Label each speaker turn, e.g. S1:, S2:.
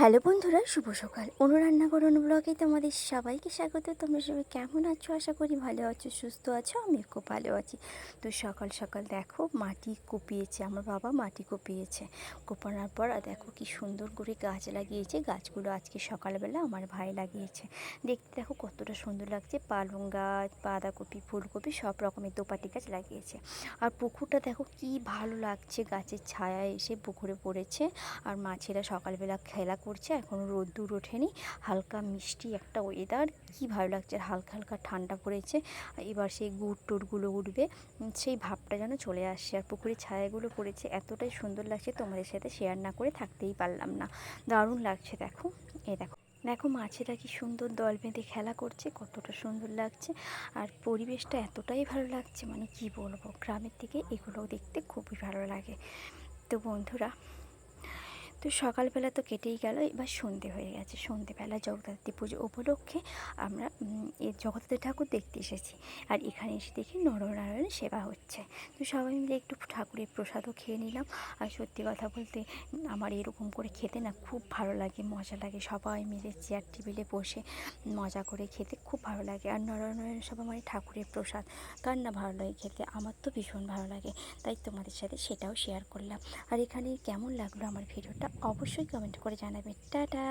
S1: Hello বন্ধুরা, শুভ সকাল। অনুরান্নাঘর অনুব্লগে তোমাদের সবাইকে স্বাগত। তোমরা সবাই কেমন আছো? আশা করি ভালো আছো, সুস্থ আছো আমি খুব ভালো আছি। তো সকাল সকাল দেখো, মাটি কুপিয়েছে, আমার বাবা মাটি কুপিয়েছে। কোপানোর পর আর দেখো কি সুন্দর করে গাছ লাগিয়েছে। গাছগুলো আজকে সকালবেলা আমার ভাই লাগিয়েছে। দেখতে দেখো কতটা সুন্দর লাগছে। পালং গাছ, বাঁধাকপি, ফুলকপি সব রকমের দোপাটি গাছ লাগিয়েছে। আর পুকুরটা দেখো কি ভালো লাগছে। গাছের ছায়া এসে পুকুরে পড়েছে। আর মাছেরা সকালবেলা খেলা করছে এখনও রোদ্দুর ওঠেনি। হালকা মিষ্টি একটা ওয়েদার কি ভালো লাগছে, আর হালকা হালকা ঠান্ডা পড়েছে। এবার সেই গুড় টুরগুলো উঠবে। সেই ভাবটা যেন চলে আসছে। আর পুকুরের ছায়াগুলো পড়েছে। এতটাই সুন্দর লাগছে, তোমাদের সাথে শেয়ার না করে থাকতেই পারলাম না। দারুণ লাগছে, দেখো। এ দেখো। দেখো মাছেরা কি সুন্দর দল বেঁধে খেলা করছে, কতটা সুন্দর লাগছে। আর পরিবেশটা এতটাই ভালো লাগছে মানে কি বলব, গ্রামের দিকে এগুলো দেখতে খুবই ভালো লাগে। তো বন্ধুরা তো সকালবেলা তো কেটেই গেল, এবার সন্ধে হয়ে গেছে। সন্ধেবেলা জগদ্ধাত্রী পুজো উপলক্ষে আমরা জগদ্ধাত্রী ঠাকুর দেখতে এসেছি। আর এখানে এসে দেখি নরনারায়ণ সেবা হচ্ছে। তো সবাই মিলে একটু ঠাকুরের প্রসাদও খেয়ে নিলাম। আর সত্যি কথা বলতে, আমার এরকম করে খেতে না খুব ভালো লাগে, মজা লাগে। সবাই মিলে চেয়ার টেবিলে বসে মজা করে খেতে খুব ভালো লাগে। আর নরনারায়ণ সেবা মানে ঠাকুরের প্রসাদ, কার না ভালো লাগে খেতে? আমার তো ভীষণ ভালো লাগে। তাই তোমাদের সাথে সেটাও শেয়ার করলাম। আর এখানে কেমন লাগল আমার ভিডিওটা? অবশ্যই কমেন্ট করে জানাবেন। টাটা!